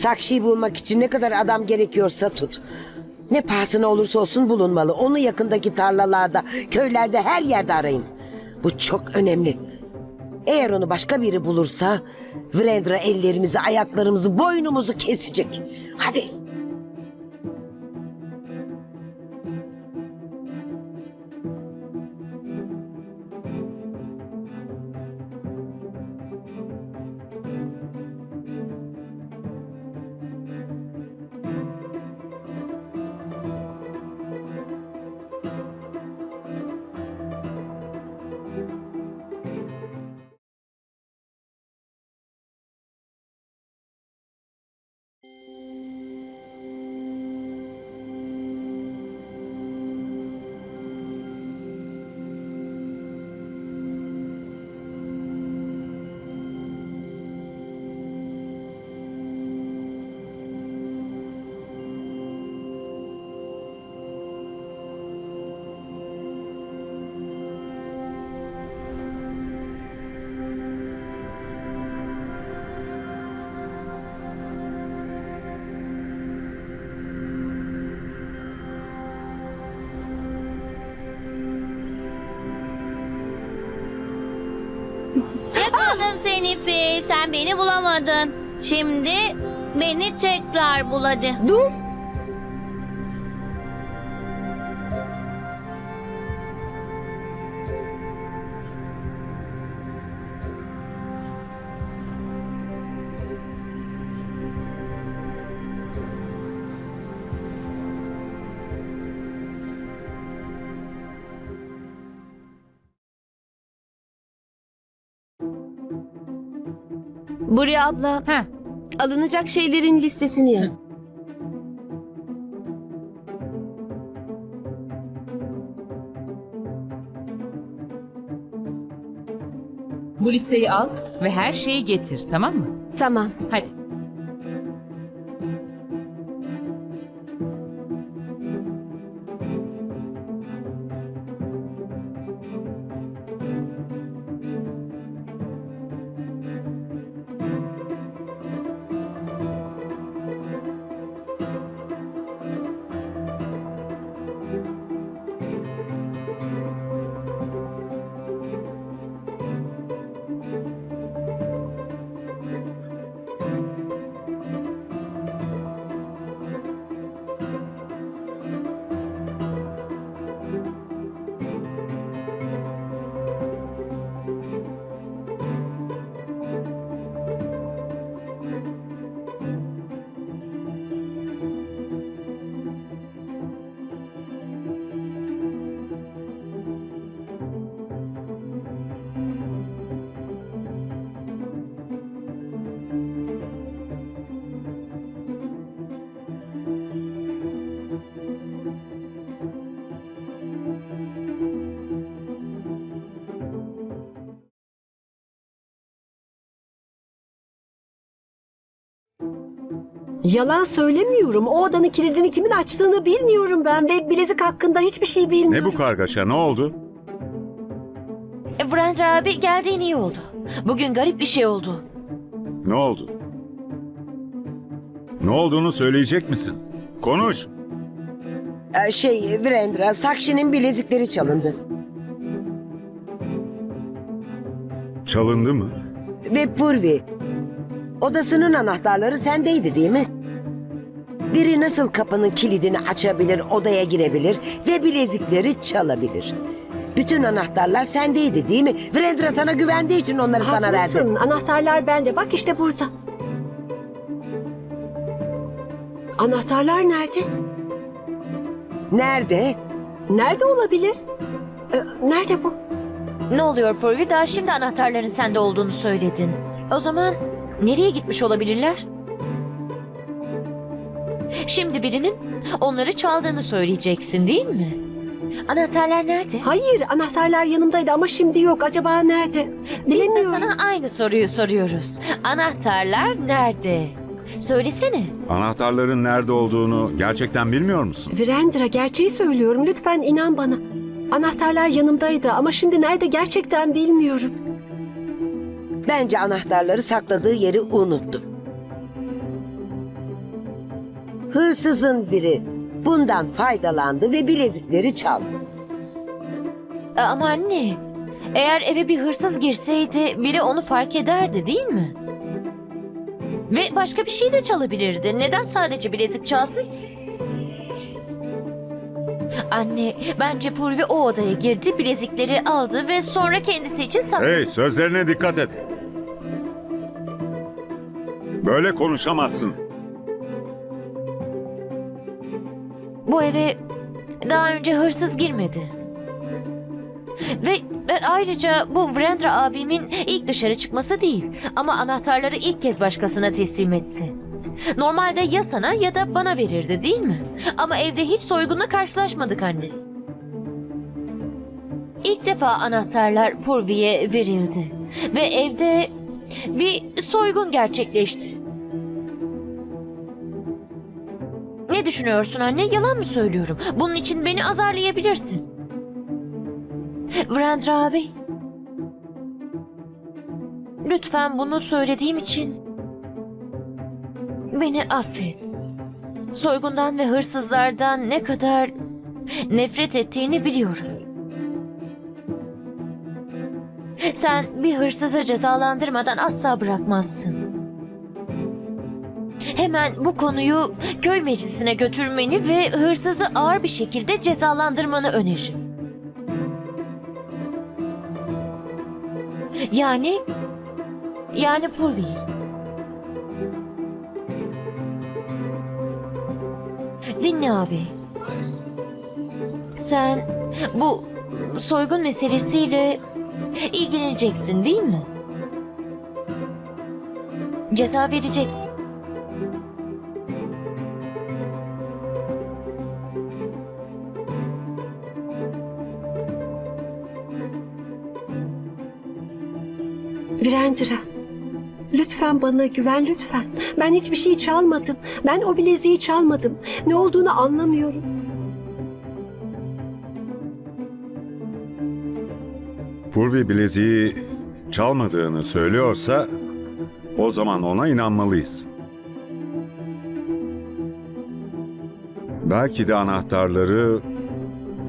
Sakşi'yi bulmak için ne kadar adam gerekiyorsa tut. Ne pahasına olursa olsun bulunmalı. Onu yakındaki tarlalarda, köylerde, her yerde arayın. Bu çok önemli. Eğer onu başka biri bulursa Vrendra ellerimizi, ayaklarımızı, boynumuzu kesecek. Hadi. Seni Fil. Sen beni bulamadın. Şimdi beni tekrar bul hadi. Dur. Buraya abla. Heh. Alınacak şeylerin listesini yap. Bu listeyi al ve her şeyi getir tamam mı? Tamam. Hadi. Yalan söylemiyorum. O odanın kilidini kimin açtığını bilmiyorum ben ve bilezik hakkında hiçbir şey bilmiyorum. Ne bu kargaşa ne oldu? E, Brandra abi geldiğin iyi oldu. Bugün garip bir şey oldu. Ne oldu? Ne olduğunu söyleyecek misin? Konuş. Ee, Şey Vrendra, Sakşi'nin bilezikleri çalındı. Çalındı mı? Ve Purvi, odasının anahtarları sendeydi değil mi? Biri nasıl kapının kilidini açabilir, odaya girebilir ve bilezikleri çalabilir? Bütün anahtarlar sendeydi değil mi? Vrendra sana güvendiği için onları sana verdi. Haklısın. Anahtarlar bende. Bak işte burada. Anahtarlar nerede? Nerede? Nerede olabilir? Ee, nerede bu? Ne oluyor Purvi? Daha şimdi anahtarların sende olduğunu söyledin. O zaman nereye gitmiş olabilirler? Şimdi birinin onları çaldığını söyleyeceksin değil mi? Anahtarlar nerede? Hayır, anahtarlar yanımdaydı ama şimdi yok. Acaba nerede? Biz de Bilemiyorum. sana aynı soruyu soruyoruz. Anahtarlar nerede? Söylesene. Anahtarların nerede olduğunu gerçekten bilmiyor musun? Virendra gerçeği söylüyorum. Lütfen inan bana. Anahtarlar yanımdaydı ama şimdi nerede gerçekten bilmiyorum. Bence anahtarları sakladığı yeri unuttu. Hırsızın biri bundan faydalandı ve bilezikleri çaldı. E, Ama anne, eğer eve bir hırsız girseydi biri onu fark ederdi değil mi? Ve başka bir şey de çalabilirdi. Neden sadece bilezik çalsın? Anne, bence Purvi o odaya girdi, bilezikleri aldı ve sonra kendisi için sakladı. Hey sözlerine dikkat et. Böyle konuşamazsın. Bu eve daha önce hırsız girmedi. Ve ve ayrıca bu Vrendra abimin ilk dışarı çıkması değil. Ama anahtarları ilk kez başkasına teslim etti. Normalde ya sana ya da bana verirdi değil mi? Ama evde hiç soygunla karşılaşmadık anne. İlk defa anahtarlar Purvi'ye verildi. Ve evde bir soygun gerçekleşti. Düşünüyorsun anne? Yalan mı söylüyorum? Bunun için beni azarlayabilirsin. Vrendra abi. Lütfen bunu söylediğim için beni affet. Soygundan ve hırsızlardan ne kadar nefret ettiğini biliyoruz. Sen bir hırsızı cezalandırmadan asla bırakmazsın. Hemen bu konuyu köy meclisine götürmeni ve hırsızı ağır bir şekilde cezalandırmanı öneririm. Yani yani Purvi. Dinle abi. Sen bu soygun meselesiyle ilgileneceksin değil mi? Ceza vereceksin. Virendra, lütfen bana güven lütfen. Ben hiçbir şey çalmadım. Ben o bileziği çalmadım. Ne olduğunu anlamıyorum. Purvi bileziği çalmadığını söylüyorsa o zaman ona inanmalıyız. Belki de anahtarları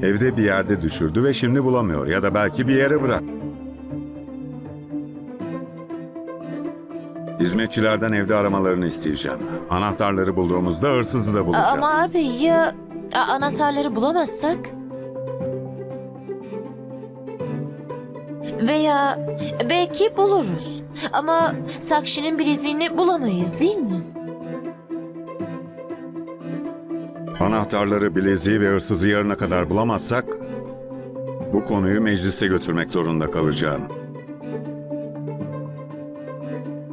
evde bir yerde düşürdü ve şimdi bulamıyor ya da belki bir yere bırak. Hizmetçilerden evde aramalarını isteyeceğim. Anahtarları bulduğumuzda hırsızı da bulacağız. Ama abi ya anahtarları bulamazsak? Veya belki buluruz. Ama Sakşi'nin bileziğini bulamayız değil mi? Anahtarları, bileziği ve hırsızı yarına kadar bulamazsak bu konuyu meclise götürmek zorunda kalacağım.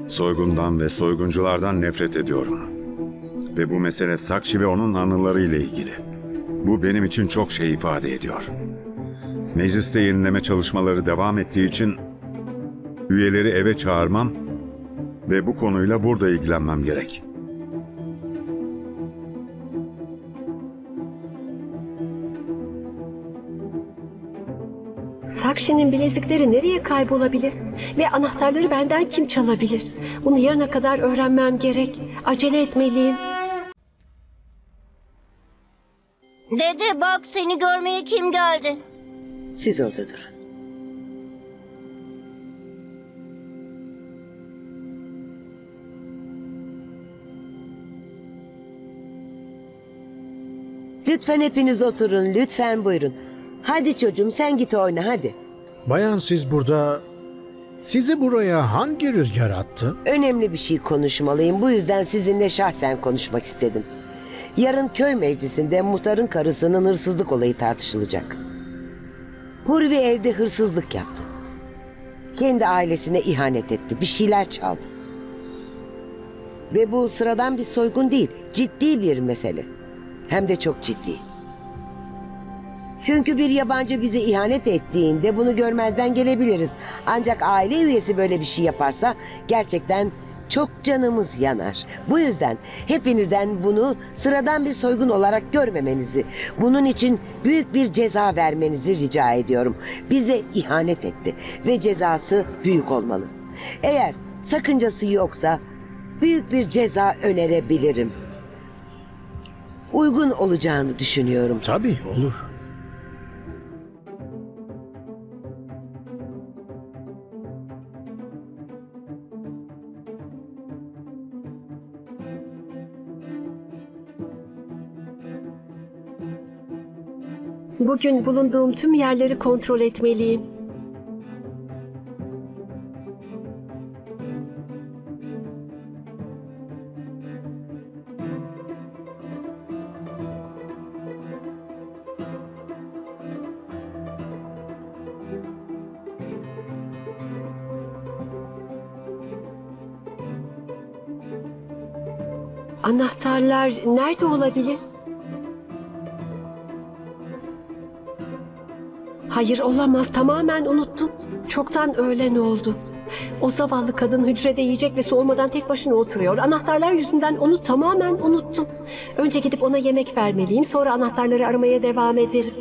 Soygundan ve soygunculardan nefret ediyorum. Ve bu mesele Sakşi ve onun anıları ile ilgili. Bu benim için çok şey ifade ediyor. Mecliste yenileme çalışmaları devam ettiği için üyeleri eve çağırmam ve bu konuyla burada ilgilenmem gerek. Sakşi'nin bilezikleri nereye kaybolabilir? Ve anahtarları benden kim çalabilir? Bunu yarına kadar öğrenmem gerek. Acele etmeliyim. Dede bak seni görmeye kim geldi? Siz orada durun. Lütfen hepiniz oturun. Lütfen buyurun. Hadi çocuğum sen git oyna hadi. Bayan siz burada... Sizi buraya hangi rüzgar attı? Önemli bir şey konuşmalıyım. Bu yüzden sizinle şahsen konuşmak istedim. Yarın köy meclisinde muhtarın karısının hırsızlık olayı tartışılacak. Hurvi evde hırsızlık yaptı. Kendi ailesine ihanet etti. Bir şeyler çaldı. Ve bu sıradan bir soygun değil. Ciddi bir mesele. Hem de çok ciddi. Çünkü bir yabancı bize ihanet ettiğinde bunu görmezden gelebiliriz. Ancak aile üyesi böyle bir şey yaparsa gerçekten çok canımız yanar. Bu yüzden hepinizden bunu sıradan bir soygun olarak görmemenizi, bunun için büyük bir ceza vermenizi rica ediyorum. Bize ihanet etti ve cezası büyük olmalı. Eğer sakıncası yoksa büyük bir ceza önerebilirim. uygun olacağını düşünüyorum. Tabii olur. Bugün bulunduğum tüm yerleri kontrol etmeliyim. Anahtarlar nerede olabilir? Hayır olamaz tamamen unuttum. Çoktan öğlen oldu. O zavallı kadın hücrede yiyecek ve su olmadan tek başına oturuyor. Anahtarlar yüzünden onu tamamen unuttum. Önce gidip ona yemek vermeliyim sonra anahtarları aramaya devam ederim.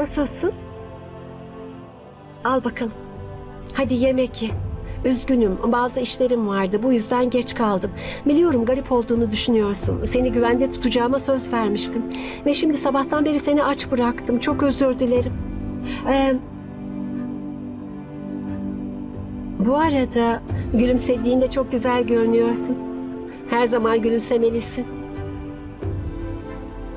Nasılsın? Al bakalım. Hadi yemek ye. Üzgünüm, bazı işlerim vardı. Bu yüzden geç kaldım. Biliyorum garip olduğunu düşünüyorsun. Seni güvende tutacağıma söz vermiştim. Ve şimdi sabahtan beri seni aç bıraktım. Çok özür dilerim. Ee, bu arada gülümsediğinde çok güzel görünüyorsun. Her zaman gülümsemelisin.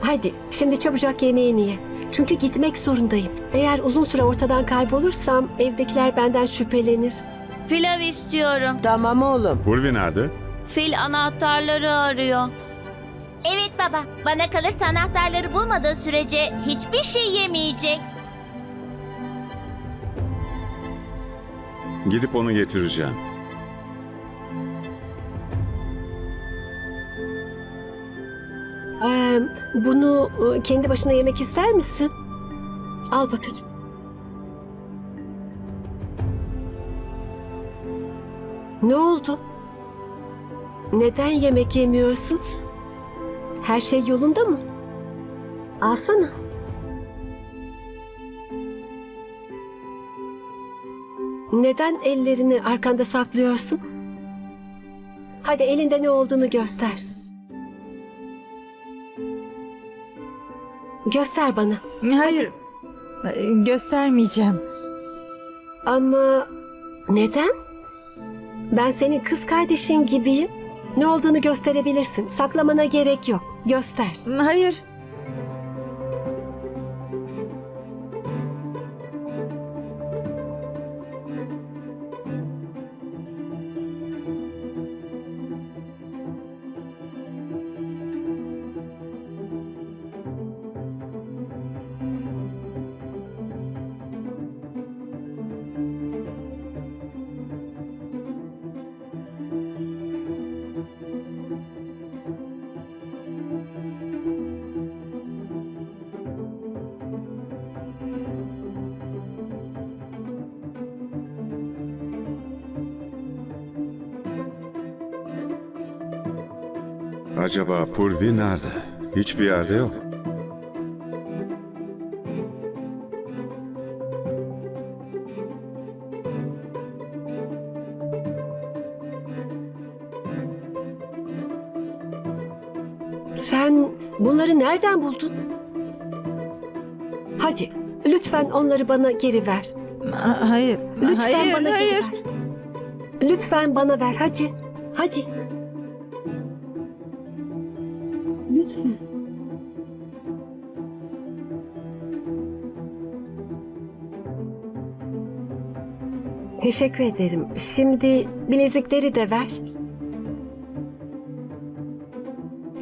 Hadi şimdi çabucak yemeğini ye. Çünkü gitmek zorundayım. Eğer uzun süre ortadan kaybolursam evdekiler benden şüphelenir. Pilav istiyorum. Tamam oğlum. Purvi nerede? Fil anahtarları arıyor. Evet baba. Bana kalırsa anahtarları bulmadığı sürece hiçbir şey yemeyecek. Gidip onu getireceğim. Ee, bunu e, kendi başına yemek ister misin? Al bakalım. Ne oldu? Neden yemek yemiyorsun? Her şey yolunda mı? Alsana. Neden ellerini arkanda saklıyorsun? Hadi elinde ne olduğunu göster. Göster bana. Hayır. Göstermeyeceğim. Ama neden? Ben senin kız kardeşin gibiyim. Ne olduğunu gösterebilirsin. Saklamana gerek yok. Göster. Hayır. Acaba Purvi nerede? Hiçbir yerde yok. Sen bunları nereden buldun? Hadi lütfen onları bana geri ver. Hayır. Lütfen hayır, bana hayır. geri ver. Lütfen bana ver hadi. Hadi. Lütfen. Teşekkür ederim. Şimdi bilezikleri de ver.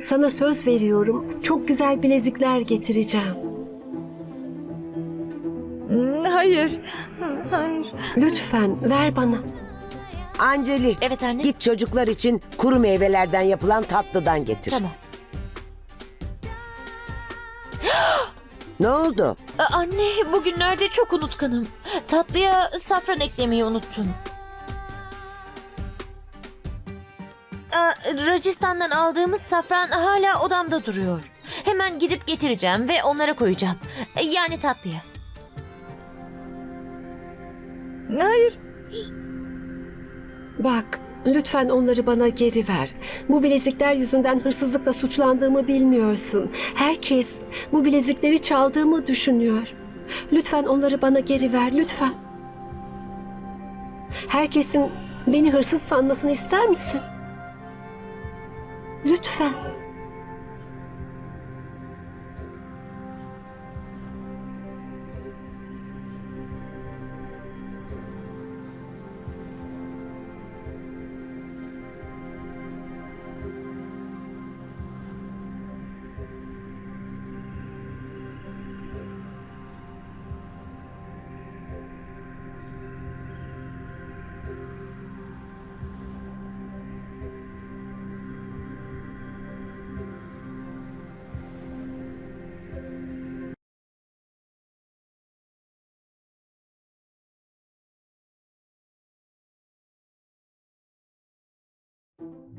Sana söz veriyorum. Çok güzel bilezikler getireceğim. Hayır. Hayır. Lütfen ver bana. Anceli. Evet anne. Git çocuklar için kuru meyvelerden yapılan tatlıdan getir. Tamam. Ne oldu? Anne bugünlerde çok unutkanım. Tatlıya safran eklemeyi unuttum. Aa, Racistan'dan aldığımız safran hala odamda duruyor. Hemen gidip getireceğim ve onlara koyacağım. Yani tatlıya. Hayır. Bak, lütfen onları bana geri ver. Bu bilezikler yüzünden hırsızlıkla suçlandığımı bilmiyorsun. Herkes bu bilezikleri çaldığımı düşünüyor. Lütfen onları bana geri ver, lütfen. Herkesin beni hırsız sanmasını ister misin? Lütfen.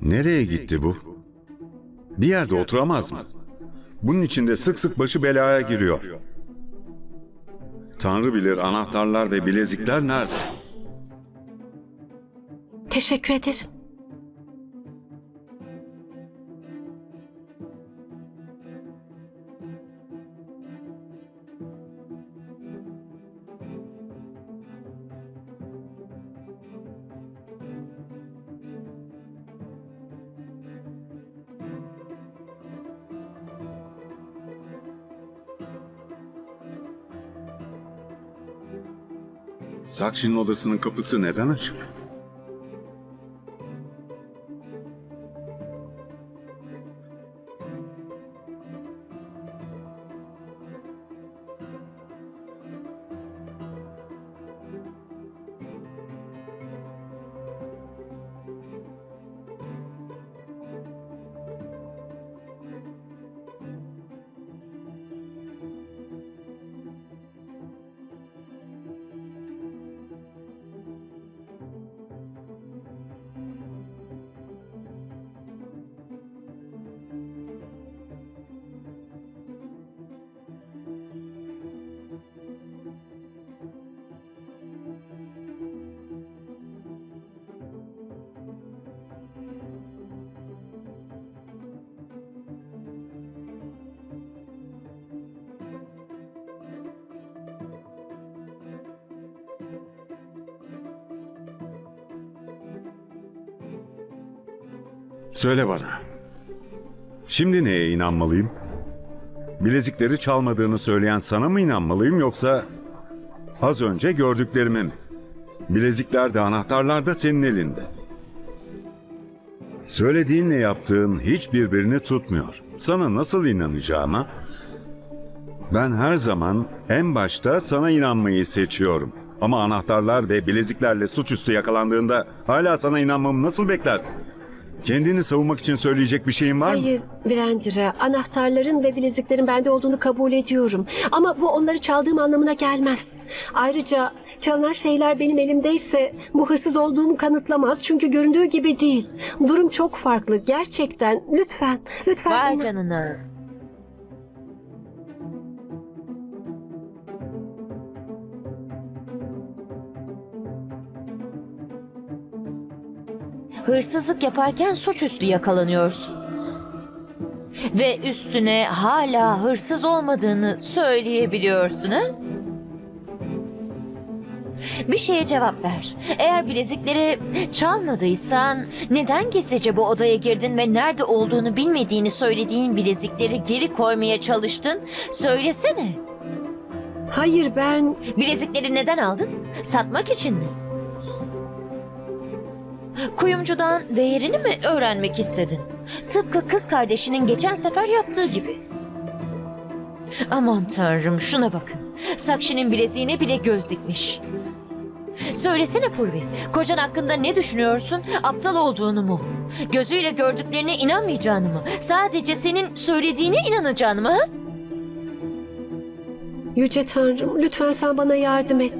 Nereye gitti bu? Bir yerde oturamaz mı? Bunun içinde sık sık başı belaya giriyor. Tanrı bilir anahtarlar ve bilezikler nerede? Teşekkür ederim. Sakşi'nin odasının kapısı neden açık? Söyle bana. Şimdi neye inanmalıyım? Bilezikleri çalmadığını söyleyen sana mı inanmalıyım yoksa az önce gördüklerime mi? Bilezikler de anahtarlar da senin elinde. Söylediğinle yaptığın hiç birbirini tutmuyor. Sana nasıl inanacağıma? Ben her zaman en başta sana inanmayı seçiyorum. Ama anahtarlar ve bileziklerle suçüstü yakalandığında hala sana inanmamı nasıl beklersin? Kendini savunmak için söyleyecek bir şeyin var mı? Hayır Brandira, anahtarların ve bileziklerin bende olduğunu kabul ediyorum. Ama bu onları çaldığım anlamına gelmez. Ayrıca çalınan şeyler benim elimdeyse bu hırsız olduğumu kanıtlamaz. Çünkü göründüğü gibi değil. Durum çok farklı. Gerçekten. Lütfen, lütfen. Vay inan- canına. Hırsızlık yaparken suçüstü yakalanıyorsun. Ve üstüne hala hırsız olmadığını söyleyebiliyorsun ha? Bir şeye cevap ver. Eğer bilezikleri çalmadıysan neden gizlice bu odaya girdin ve nerede olduğunu bilmediğini söylediğin bilezikleri geri koymaya çalıştın? Söylesene. Hayır ben... Bilezikleri neden aldın? Satmak için mi? Kuyumcudan değerini mi öğrenmek istedin? Tıpkı kız kardeşinin geçen sefer yaptığı gibi. Aman tanrım şuna bakın. Sakşi'nin bileziğine bile göz dikmiş. Söylesene Purvi, kocan hakkında ne düşünüyorsun? Aptal olduğunu mu? Gözüyle gördüklerine inanmayacağını mı? Sadece senin söylediğine inanacağını mı? Yüce Tanrım, lütfen sen bana yardım et.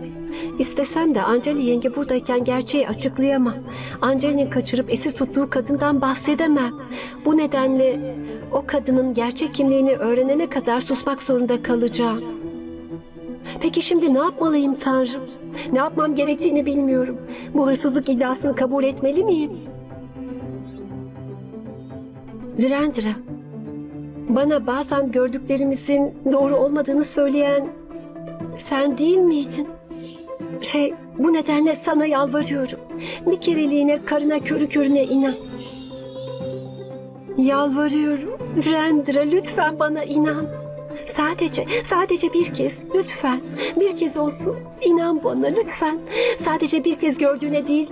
İstesem de Anceli yenge buradayken gerçeği açıklayamam. Anceli'nin kaçırıp esir tuttuğu kadından bahsedemem. Bu nedenle o kadının gerçek kimliğini öğrenene kadar susmak zorunda kalacağım. Peki şimdi ne yapmalıyım Tanrım? Ne yapmam gerektiğini bilmiyorum. Bu hırsızlık iddiasını kabul etmeli miyim? Virendra, bana bazen gördüklerimizin doğru olmadığını söyleyen sen değil miydin? Şey, bu nedenle sana yalvarıyorum. Bir kereliğine karına körü körüne inan. Yalvarıyorum. Virendra lütfen bana inan. Sadece, sadece bir kez, lütfen. Bir kez olsun. İnan bana lütfen. Sadece bir kez gördüğüne değil,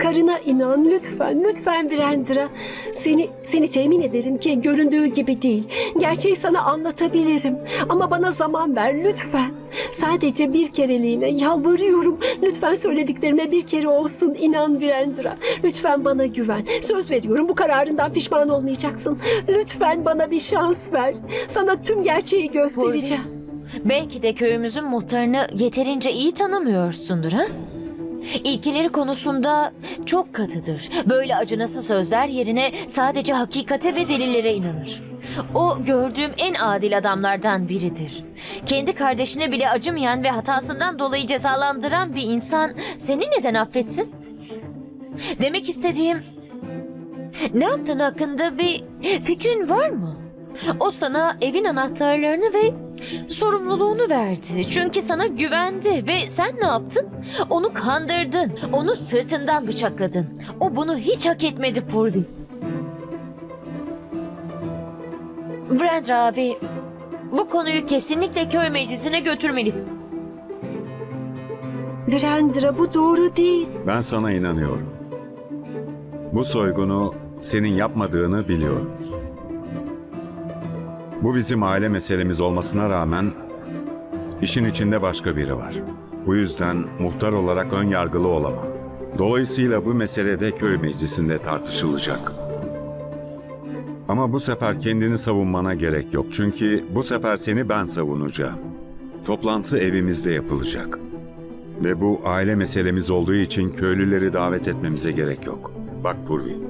karına inan lütfen. Lütfen Virendra. Seni, seni temin ederim ki göründüğü gibi değil. Gerçeği sana anlatabilirim. Ama bana zaman ver lütfen. Sadece bir kereliğine yalvarıyorum. Lütfen söylediklerime bir kere olsun inan Virendra. Lütfen bana güven. Söz veriyorum bu kararından pişman olmayacaksın. Lütfen bana bir şans ver. Sana tüm gerçeği göstereceğim. Belki de köyümüzün muhtarını yeterince iyi tanımıyorsundur ha? İlkeleri konusunda çok katıdır. Böyle acınası sözler yerine sadece hakikate ve delillere inanır. O gördüğüm en adil adamlardan biridir. Kendi kardeşine bile acımayan ve hatasından dolayı cezalandıran bir insan seni neden affetsin? Demek istediğim ne yaptığın hakkında bir fikrin var mı? O sana evin anahtarlarını ve sorumluluğunu verdi. Çünkü sana güvendi ve sen ne yaptın? Onu kandırdın. Onu sırtından bıçakladın. O bunu hiç hak etmedi Purvi. Vrendra abi, bu konuyu kesinlikle köy meclisine götürmelisin. Virendra bu doğru değil. Ben sana inanıyorum. Bu soygunu senin yapmadığını biliyorum. Bu bizim aile meselemiz olmasına rağmen işin içinde başka biri var. Bu yüzden muhtar olarak ön yargılı olamam. Dolayısıyla bu mesele de köy meclisinde tartışılacak. Ama bu sefer kendini savunmana gerek yok. Çünkü bu sefer seni ben savunacağım. Toplantı evimizde yapılacak. Ve bu aile meselemiz olduğu için köylüleri davet etmemize gerek yok. Bak Purvi.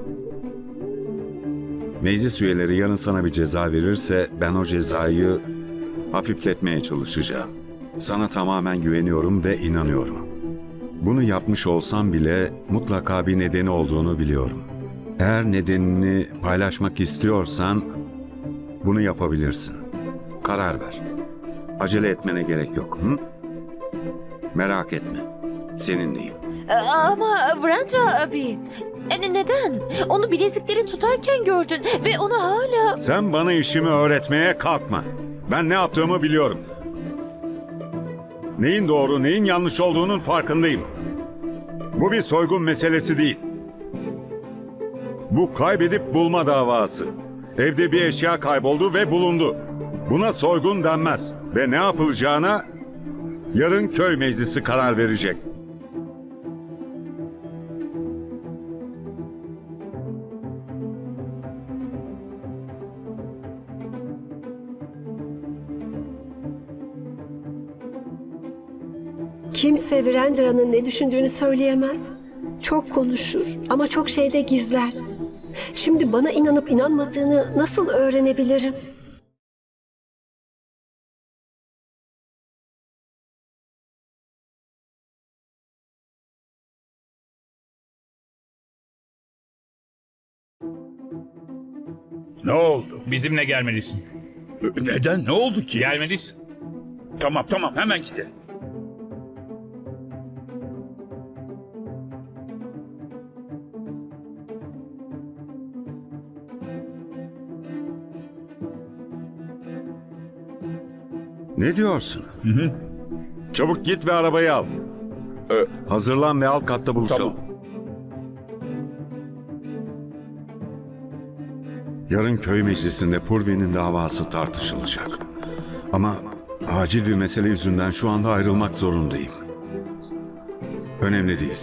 Meclis üyeleri yarın sana bir ceza verirse ben o cezayı hafifletmeye çalışacağım. Sana tamamen güveniyorum ve inanıyorum. Bunu yapmış olsam bile mutlaka bir nedeni olduğunu biliyorum. Eğer nedenini paylaşmak istiyorsan bunu yapabilirsin. Karar ver. Acele etmene gerek yok. Hı? Merak etme. Seninleyim. Ee, Ama Vrendra abi, e, neden? Onu bilezikleri tutarken gördün ve ona hala... Sen bana işimi öğretmeye kalkma. Ben ne yaptığımı biliyorum. Neyin doğru, neyin yanlış olduğunun farkındayım. Bu bir soygun meselesi değil. Bu kaybedip bulma davası. Evde bir eşya kayboldu ve bulundu. Buna soygun denmez. Ve ne yapılacağına yarın köy meclisi karar verecek. Kimse Virendra'nın ne düşündüğünü söyleyemez. Çok konuşur ama çok şey de gizler. Şimdi bana inanıp inanmadığını nasıl öğrenebilirim? Ne oldu? Bizimle gelmelisin. Neden? Ne oldu ki? Gelmelisin. Tamam tamam hemen gidelim. Ne diyorsun? Çabuk git ve arabayı al. Ee, Hazırlan ve alt katta buluşalım. Tamam. Yarın köy meclisinde Purvi'nin davası tartışılacak. Ama acil bir mesele yüzünden şu anda ayrılmak zorundayım. Önemli değil.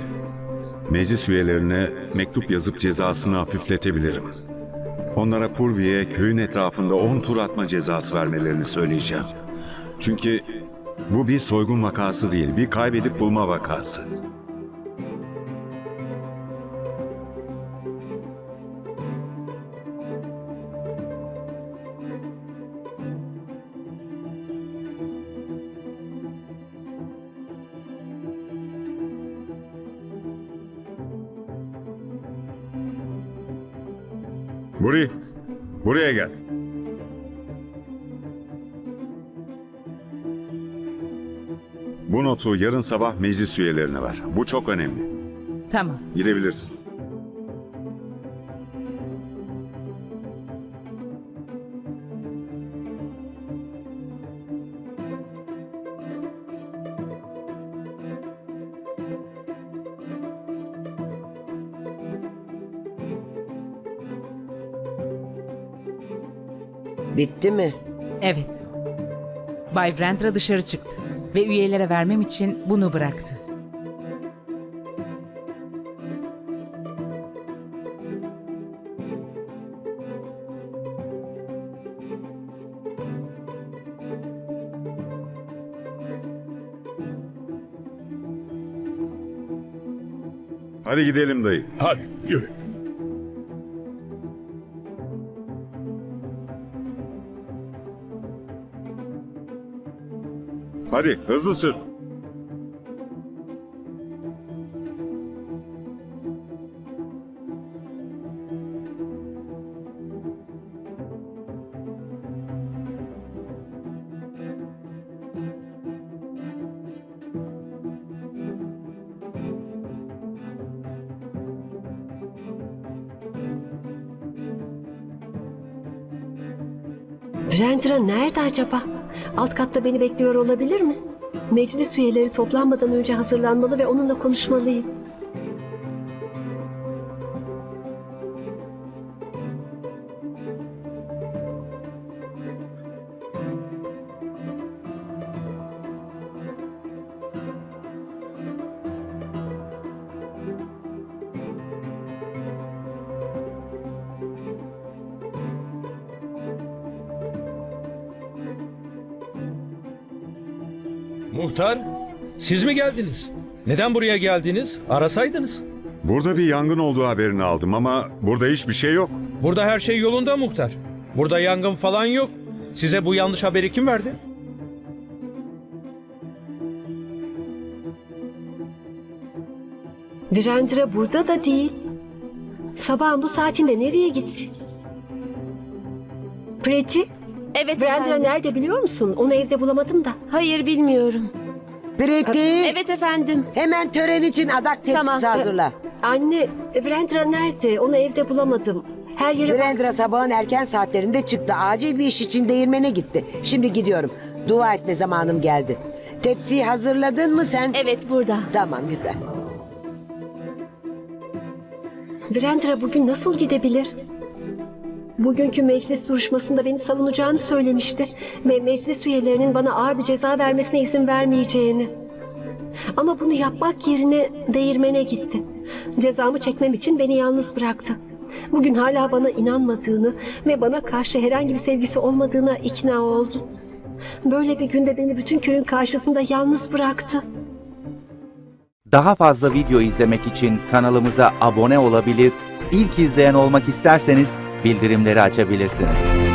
Meclis üyelerine mektup yazıp cezasını hafifletebilirim. Onlara Purvi'ye köyün etrafında 10 tur atma cezası vermelerini söyleyeceğim. Çünkü Bu bir soygun vakası değil, bir kaybedip bulma vakası. Buri, buraya gel. Bu notu yarın sabah meclis üyelerine ver. Bu çok önemli. Tamam. Gidebilirsin. Bitti mi? Evet. Bay Vrendra dışarı çıktı ve üyelere vermem için bunu bıraktı. Hadi gidelim dayı. Hadi yürü. Hadi hızlı sür. Brandra nerede acaba? Alt katta beni bekliyor olabilir mi? Meclis üyeleri toplanmadan önce hazırlanmalı ve onunla konuşmalıyım. Muhtar, siz mi geldiniz? Neden buraya geldiniz? Arasaydınız. Burada bir yangın olduğu haberini aldım ama burada hiçbir şey yok. Burada her şey yolunda muhtar. Burada yangın falan yok. Size bu yanlış haberi kim verdi? Virendra burada da değil. Sabahın bu saatinde nereye gitti? Preti, Evet Virendra efendim. nerede biliyor musun? Onu evde bulamadım da. Hayır bilmiyorum. Preti, Evet efendim. hemen tören için adak tepsisi Tamam. hazırla. Anne, Virendra nerede? Onu evde bulamadım. Her yere bak- Virendra sabahın erken saatlerinde çıktı. Acil bir iş için değirmene gitti. Şimdi gidiyorum. Dua etme zamanım geldi. Tepsiyi hazırladın mı sen? Evet burada. Tamam güzel. Virendra bugün nasıl gidebilir? Bugünkü meclis duruşmasında beni savunacağını söylemişti. Ve meclis üyelerinin bana ağır bir ceza vermesine izin vermeyeceğini. Ama bunu yapmak yerine değirmene gitti. Cezamı çekmem için beni yalnız bıraktı. Bugün hala bana inanmadığını ve bana karşı herhangi bir sevgisi olmadığına ikna oldu. Böyle bir günde beni bütün köyün karşısında yalnız bıraktı. Daha fazla video izlemek için kanalımıza abone olabilir, ilk izleyen olmak isterseniz bildirimleri açabilirsiniz.